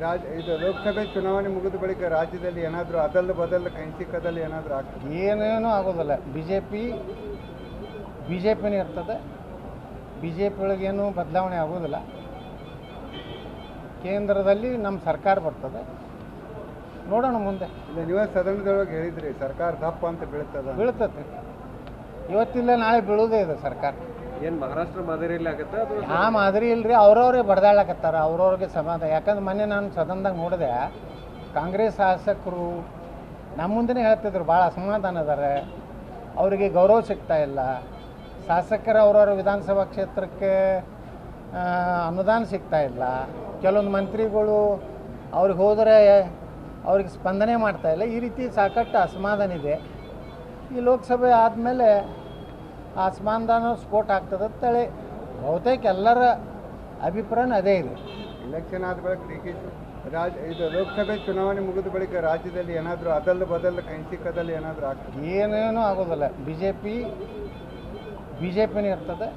ರಾಜ ಇದು ಲೋಕಸಭೆ ಚುನಾವಣೆ ಮುಗಿದ ಬಳಿಕ ರಾಜ್ಯದಲ್ಲಿ ಏನಾದರೂ ಅದಲ್ಲ ಬದಲ್ ಕೈಸಿಕದಲ್ಲಿ ಏನಾದರೂ ಆಗ್ತದೆ? ಏನೇನೂ ಆಗೋದಿಲ್ಲ. B J P B J ಪಿನೇ ಇರ್ತದೆ. ಬಿ ಜೆ ಪಿ ಒಳಗೇನು ಬದಲಾವಣೆ ಆಗೋದಿಲ್ಲ. ಕೇಂದ್ರದಲ್ಲಿ ನಮ್ಮ ಸರ್ಕಾರ ಬರ್ತದೆ. ನೋಡೋಣ ಮುಂದೆ. ಇಲ್ಲ ನೀವೇ ಸದನದೊಳಗೆ ಹೇಳಿದ್ರಿ ಸರ್ಕಾರ ದಪ್ಪ ಅಂತ ಬೀಳ್ತದೆ ಬೀಳ್ತದೆ. ಇವತ್ತಿಲ್ಲ ನಾಳೆ ಬೀಳೋದೇ ಇದೆ ಸರ್ಕಾರ. ಏನ್ ಆ ಮಾದರಿ ಇಲ್ರಿ ಅವ್ರವ್ರಿಗೆ ಬಡ್ದಾಡಕತ್ತಾರ ಅವ್ರವ್ರಿಗೆ ಸಮಾಧಾನ. ಯಾಕಂದ್ರೆ ಮೊನ್ನೆ ನಾನು ಸದನದಾಗ ನೋಡಿದೆ, ಕಾಂಗ್ರೆಸ್ ಶಾಸಕರು ನಮ್ಮ ಮುಂದೆನೇ ಹೇಳ್ತಿದ್ರು ಭಾಳ ಅಸಮಾಧಾನ ಅದಾರೆ, ಅವರಿಗೆ ಗೌರವ ಸಿಗ್ತಾ ಇಲ್ಲ. ಶಾಸಕರು ಅವ್ರವ್ರ ವಿಧಾನಸಭಾ ಕ್ಷೇತ್ರಕ್ಕೆ ಅನುದಾನ ಸಿಗ್ತಾ ಇಲ್ಲ. ಕೆಲವೊಂದು ಮಂತ್ರಿಗಳು ಅವ್ರಿಗೆ ಹೋದರೆ ಅವ್ರಿಗೆ ಸ್ಪಂದನೆ ಮಾಡ್ತಾ ಇಲ್ಲ. ಈ ರೀತಿ ಸಾಕಷ್ಟು ಅಸಮಾಧಾನ ಇದೆ. ಈ ಲೋಕಸಭೆ ಆದಮೇಲೆ ಆ ಸ್ಪೋರ್ಟ್ ಸ್ಫೋಟ ಆಗ್ತದೆ ಅಂತೇಳಿ ಬಹುತೇಕ ಎಲ್ಲರ ಅಭಿಪ್ರಾಯನ ಅದೇ ಇದೆ. ಎಲೆಕ್ಷನ್ ಆದ ಬಳಿಕ ಡಿ ಕೆ ರಾಜ್ ಇದು ಲೋಕಸಭೆ ಚುನಾವಣೆ ಮುಗಿದ ಬಳಿಕ ರಾಜ್ಯದಲ್ಲಿ ಏನಾದರೂ ಅದಲ್ಲ ಬದಲು ಕೈಸಿಕದಲ್ಲಿ ಏನಾದರೂ ಆಗ್ತದೆ? ಏನೇನೂ ಆಗೋದಿಲ್ಲ. B J P B J ಪಿನೇ ಇರ್ತದೆ.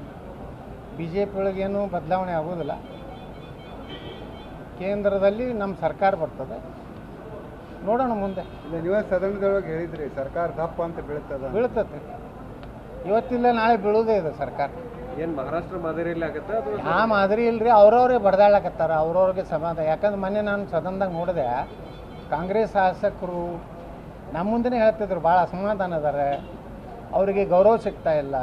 ಬಿ ಜೆ ಪಿ ಒಳಗೇನು ಬದಲಾವಣೆ ಆಗೋದಿಲ್ಲ. ಕೇಂದ್ರದಲ್ಲಿ ನಮ್ಮ ಸರ್ಕಾರ ಬರ್ತದೆ. ನೋಡೋಣ ಮುಂದೆ. ಇಲ್ಲ ನೀವೇ ಸದನದೊಳಗೆ ಹೇಳಿದ್ರಿ ಸರ್ಕಾರ ದಪ್ಪ ಅಂತ ಬೀಳ್ತದೆ ಬೀಳ್ತದೆ. ಇವತ್ತಿಲ್ಲ ನಾಳೆ ಬೀಳೋದೇ ಇದೆ ಸರ್ಕಾರ. ಏನು ಮಹಾರಾಷ್ಟ್ರ ಮಾದರಿಯಲ್ಲಿ ಆಗತ್ತಾ ಆ ಮಾದರಿ ಇಲ್ರಿ ಅವ್ರವ್ರೇ ಬಡದಾಳಕತ್ತಾರ ಅವ್ರವ್ರಿಗೆ ಸಮಾಧಾನ. ಯಾಕಂದ್ರೆ ಮೊನ್ನೆ ನಾನು ಸದನದಾಗ ನೋಡಿದೆ ಕಾಂಗ್ರೆಸ್ ಶಾಸಕರು ನಮ್ಮ ಮುಂದೆ ಹೇಳ್ತಿದ್ರು ಭಾಳ ಅಸಮಾಧಾನ ಅದಾರೆ ಅವರಿಗೆ ಗೌರವ ಸಿಗ್ತಾ ಇಲ್ಲ.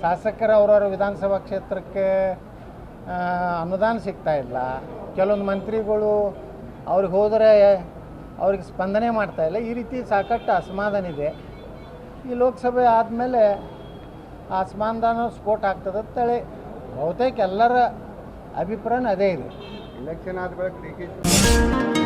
ಶಾಸಕರ ಅವ್ರವ್ರ ವಿಧಾನಸಭಾ ಕ್ಷೇತ್ರಕ್ಕೆ ಅನುದಾನ ಸಿಗ್ತಾ ಇಲ್ಲ. ಕೆಲವೊಂದು ಮಂತ್ರಿಗಳು ಅವ್ರಿಗೆ ಹೋದರೆ ಅವ್ರಿಗೆ ಸ್ಪಂದನೆ ಮಾಡ್ತಾ ಇಲ್ಲ. ಈ ರೀತಿ ಸಾಕಷ್ಟು ಅಸಮಾಧಾನ ಇದೆ. ಈ ಲೋಕಸಭೆ ಆದಮೇಲೆ ಆ ಸ್ಫೋಟ್ ಆಗ್ತದೆ ಅಂತೇಳಿ ಬಹುತೇಕ ಎಲ್ಲರ ಅಭಿಪ್ರಾಯನೂ ಅದೇ ಇದೆ. ಎಲೆಕ್ಷನ್ ಆದ ಬಳಿಕ